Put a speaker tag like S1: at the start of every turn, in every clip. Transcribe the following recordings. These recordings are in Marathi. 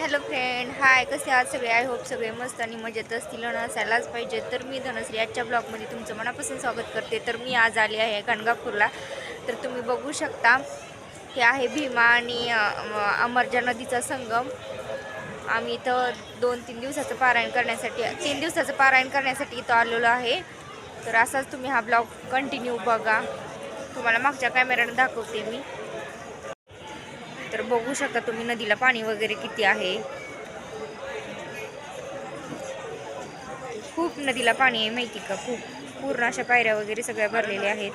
S1: Hello friend. हाय कसे आहात सगळे? आय होप सगळे मस्त आणि मजेत असतील असायलाच पाहिजे. तर मी धनश्री आजच्या ब्लॉगमध्ये तुमचं मनापासून स्वागत करते. तर मी आज आले आहे गणगापूरला. तर तुम्ही बघू शकता हे आहे भीमा आणि अमरजा नदीचा संगम. आम्ही इथं दोन तीन दिवसाचं पारायण करण्यासाठी तीन दिवसाचं पारायण करण्यासाठी इथं आलेलो आहे. तर असाच तुम्ही हा ब्लॉग कंटिन्यू बघा. तुम्हाला मागच्या कॅमेऱ्यानं दाखवते मी. तर बघू शकता तुम्ही नदीला पाणी वगैरे किती आहे. खूप नदीला पाणी आहे माहिती का? खूप. पूर्ण अशा पायऱ्या वगैरे सगळ्या भरलेल्या आहेत.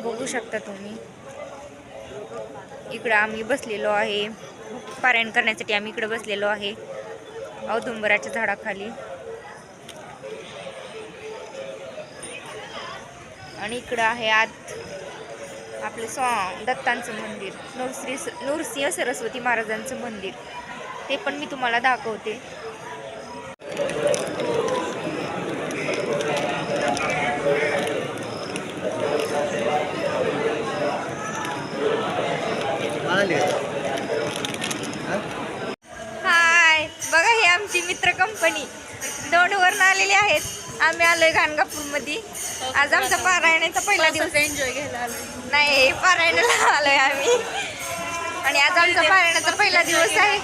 S1: बघू शकता तुम्ही. इकडं आम्ही बसलेलो आहे. पारायण करण्यासाठी आम्ही इकडं बसलेलो आहे. औदुंबराच्या झाडाखाली. आणि इकडं आहे आत. आपलं स्वा दत्तांचं मंदिर नृश्री नृसिंह सरस्वती महाराजांचं मंदिर. ते पण मी तुम्हाला दाखवते हाय बघा हे आमची मित्र कंपनी दोंडवरून आलेली आहेत. आम्ही आलोय गाणगापूरमध्ये आज आमचा पारायणाचा पहिला दिवस.
S2: एन्जॉय घ्यायला आलोय.
S1: नाही पारायणाला आलोय आम्ही. आणि आज आमचा पारायणाचा पहिला दिवस आहे.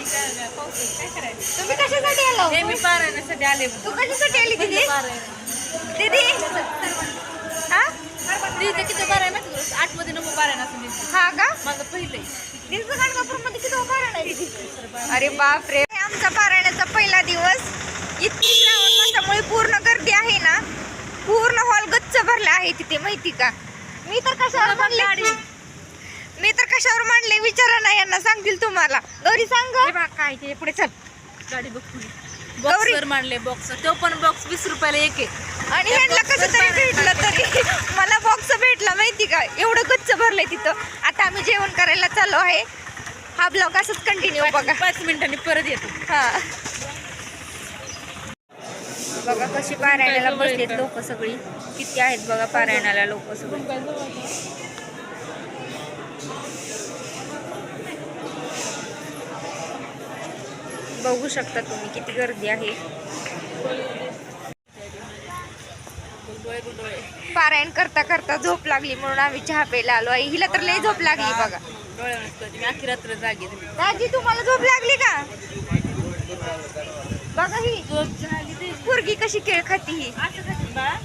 S1: तुम्ही कशासाठी आलो
S2: हे? मी पारायणासाठी आले
S1: तू कशासाठी आली दिदी? दीदी? हा?
S2: किती
S1: हा का?
S2: माझं पहिलंय
S1: दिवस गाणगापूरमध्ये किती पारायण आहे? दीदी अरे बाप रे आमचा पारायणाचा पहिला दिवस. इतकी श्रावण मासामुळे पूर्ण गर्दी आहे ना. पूर्ण हॉल गच्च भरला आहे तिथे माहिती का? मी तर कशावर मांडले? मी तर कशावर मांडले? विचारा ना यांना सांगतील तुम्हाला. गौरी सांग
S2: बघ काय ते पुढे चल. गाडी बघ. बॉक्सवर मांडले बॉक्स तो पण बॉक्स वीस रुपयाला एक आहे.
S1: आणि ह्यांना कसं तरी भेटलं तरी. मला बॉक्स भेटला माहिती का? एवढं गच्च भरलंय तिथं. आता आम्ही जेवण करायला चाललो आहे. हा ब्लॉग असंच कंटिन्यू बघा.
S2: पाच मिनिटांनी परत येतो.
S1: हा. बघा कशी पारायणाला बसलेत लोक सगळी. किती आहेत बघा पारायणाला लोक सगळी. बघू शकता तुम्ही किती गर्दी आहे. पारायण करता करता झोप लागली म्हणून आम्ही चहा प्यायला आलो. आहे हिला तर लई झोप लागली बघा.
S2: रात्र जागे
S1: दाजी तुम्हाला झोप लागली का? बघा ही. पोरगी कशी केळ खाती ही.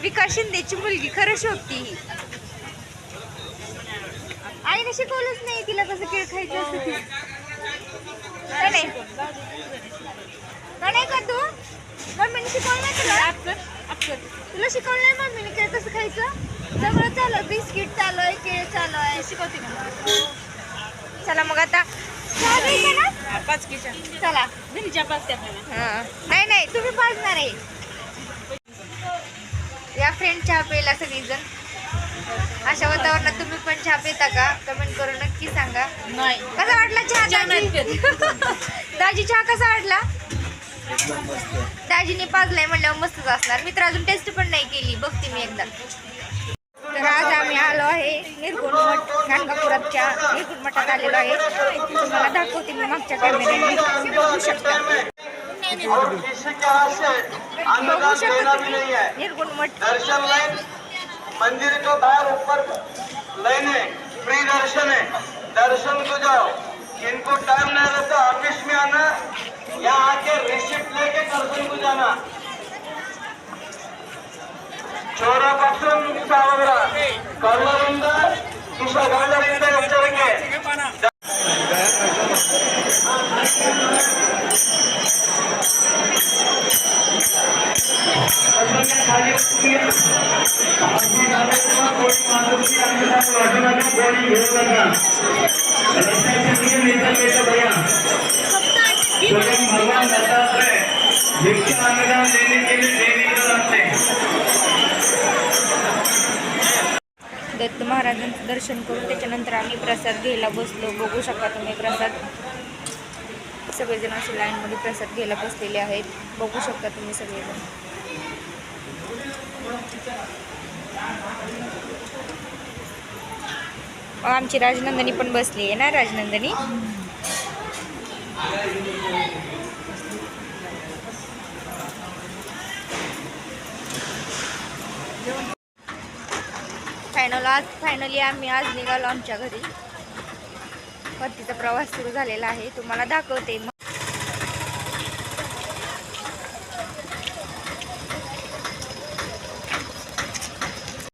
S1: विकास शिंदेची मुलगी खरं शोभती ही. आईने शिकवलंच नाही तिला कसं केळ खायचं असतं नाही? का तू? मम्मीने शिकवलं नाही तुला? तुला शिकवलं नाही मम्मीने केळ कसं खायचं? सगळं चालू बिस्किट चालू आहे केळ चालू आहे
S2: शिकवते
S1: चला मग आता
S2: पाच
S1: चला
S2: घरीच्या आपल्याला
S1: हा. नाही नाही तुम्ही पाजणार आहे या फ्रेंड चहा प्यायला सगळीजण. अशा वातावरणात तुम्ही पण चहा पिता का? कमेंट करून नक्की सांगा.
S2: नाही.
S1: कसा वाटला चहा दाजी? दाजी चहा कसा वाटला? दाजीने पाजलाय म्हणल्यावर मस्तच असणार. मी तर अजून टेस्ट पण नाही केली. बघते मी एकदा. आज आम्ही आलो आहे. निर्गुण मठ गाणगापुरातच्या निर्गुण मठात आलेलो आहे. तुम्हाला दाखवते मी मागच्या कॅमेऱ्याने बघू
S3: मंदिर को बाहर ऊपर लाइन है. फ्री दर्शन है. दर्शन को जाओ. इनको टाइम नहीं रहता ऑफ़िस में आना यहाँ आके रिसिप्ट लेके दर्शन को जाना। ಚೋರಪಟ್ಟಣ ಸಾವಿರ ಕಳ್ಳರಿಂದ ಕುಶಗಳ್ಳರಿಂದ ಎಚ್ಚರಿಕೆ भगवान दत्तात्रय भिक्षा अनुदान देने के लिए देवी रखते
S1: दत्त महाराजांचं दर्शन करून त्याच्यानंतर आम्ही प्रसाद घ्यायला बसलो. बघू शकता तुम्ही प्रसाद. सगळेजण असे लाईनमध्ये प्रसाद घ्यायला बसलेले आहेत. बघू शकता तुम्ही सगळेजण. आमची राजनंदनी पण बसली आहे ना राजनंदनी? फायनल आज फायनली आम्ही आज निघालो आमच्या घरी. परतीचा प्रवास सुरू झालेला आहे. तुम्हाला दाखवते. मग